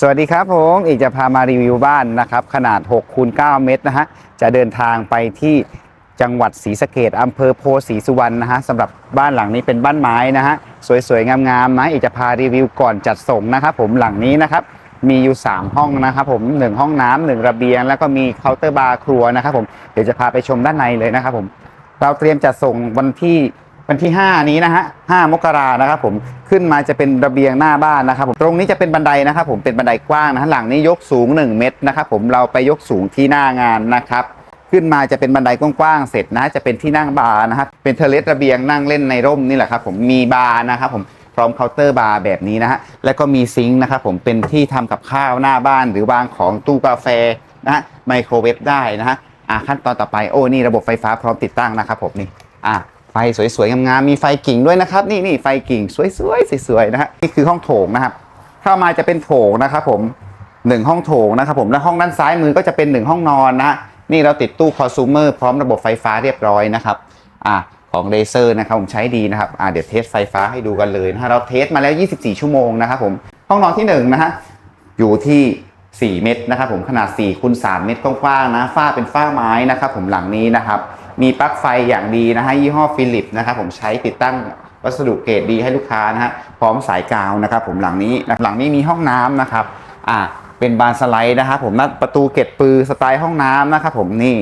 สวัสดีครับผมอีกจะพามารีวิวบ้านนะครับ ขนาด6คูณ9เมตรนะฮะจะเดินทางไปที่จังหวัดศรีสะเกดอำเภอโพศรีสุวรรณนะฮะสำหรับบ้านหลังนี้เป็นบ้านไม้นะฮะสวยๆ งามๆนะอีกจะพารีวิวก่อนจัดส่งนะครับผมหลังนี้นะครับมีอยู่ 3 ห้องนะครับผม 1 ห้องน้ำหนึ่งระเบียง แล้วก็มีเคาน์เตอร์บาร์ครัวนะครับผมเดี๋ยวจะพาไปชมด้านในเลยนะครับผมเราเตรียมจัดส่งวันที่ วันที่ 5 นี้นะฮะ5มกรานะครับผมขึ้นมาจะเป็นระเบียงหน้าบ้านนะครับผมตรงนี้จะเป็นบันไดนะครับผมเป็นบันไดกว้างนะฮะหลังนี้ยกสูง 1 เมตรนะครับผมเราไปยกสูงที่หน้างานนะครับขึ้นมาจะเป็นบันไดกว้างๆเสร็จนะจะเป็นที่นั่งบาร์นะครับเป็นเทเลสระเบียงนั่งเล่นในร่มนี่แหละครับผมมีบาร์นะครับผมพร้อมเคาน์เตอร์บาร์แบบนี้นะฮะ แล้วก็มีซิงค์นะครับผมเป็นที่ทำกับข้าวหน้าบ้านหรือวางของตู้กาแฟนะฮะไมโครเวฟได้นะฮะ อะขั้นตอนต่อไปโอ้นี่ระบบไฟฟ้าพร้อมติดตั้งนะครับผมนี่ อะ สวยๆงามๆมีไฟกิ่งด้วยนะครับ นี่นี่ไฟกิ่งสวยๆสวยๆนะฮะนี่คือห้องโถงนะครับ เข้ามาจะเป็นโถงนะครับผมหนึ่งห้องโถงนะครับผมและห้องด้านซ้ายมือก็จะเป็นหนึ่งห้องนอนนะฮะนี่เราติดตู้คอ sumer พร้อมระบบไฟฟ้าเรียบร้อยนะครับอ่าของเลเซอร์นะครับผมใช้ดีนะครับอ่าเดี๋ยวเทสไฟฟ้าให้ดูกันเลยนะฮะเราเทสมาแล้ว 24 ชั่วโมงนะครับผมห้องนอนที่หนึ่งนะฮะอยู่ที่ 4 เมตรนะครับผมขนาด4คูณ3เมตรกว้างๆนะฝ้าเป็นฝ้าไม้นะครับผมหลังนี้นะครับ มีปลั๊กไฟอย่างดีนะฮะยี่ห้อฟิลิปนะครับผมใช้ติดตั้งวัสดุเกรดดีให้ลูกค้านะฮะพร้อมสายกาวนะครับผมหลังนี้หลังนี้มีห้องน้ำนะครับอ่าเป็นบานสไลด์นะครับผมหน้าประตูเกตปือสไตล์ห้องน้ำนะครับผมนี่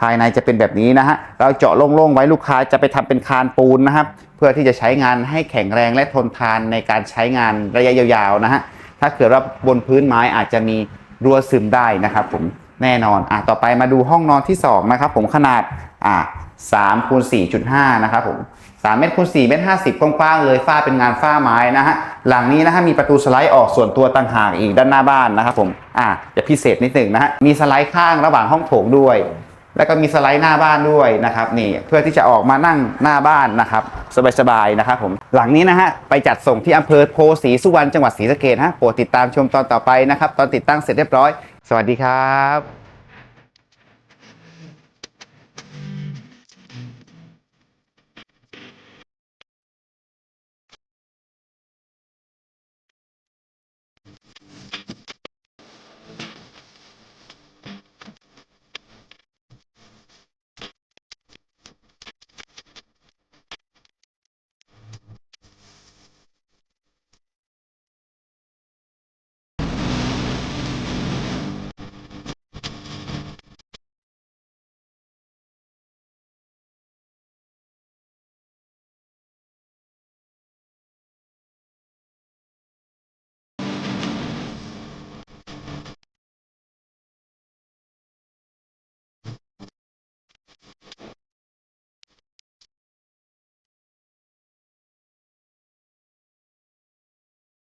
ภายในจะเป็นแบบนี้นะฮะเราเจาะโล่งๆไว้ลูกค้าจะไปทำเป็นคานปูนนะครับ เพื่อที่จะใช้งานให้แข็งแรงและทนทานในการใช้งานระยะยาวๆนะฮะถ้าเกิดว่าบนพื้นไม้อาจจะมีรั่วซึมได้นะครับผมแน่นอนอะต่อไปมาดูห้องนอนที่2นะครับผมขนาด อะ3คูณ4.5นะครับผม3เมตรคูณ4เมตร50กว้างๆเลยฝ้าเป็นงานฝ้าไม้นะฮะหลังนี้นะฮะมีประตูสไลด์ออกส่วนตัวต่างหากอีกด้านหน้าบ้านนะครับผมอะจะพิเศษนิดหนึ่งนะฮะมีสไลด์ข้างระหว่างห้องโถงด้วย แล้วก็มีสไลด์หน้าบ้านด้วยนะครับนี่เพื่อที่จะออกมานั่งหน้าบ้านนะครับสบายๆนะครับผมหลังนี้นะฮะไปจัดส่งที่อำเภอโพธิ์ศรีสุวรรณจังหวัดศรีสะเกษฮะโปรดติดตามชมตอนต่อไปนะครับตอนติดตั้งเสร็จเรียบร้อย สวัสดีครับ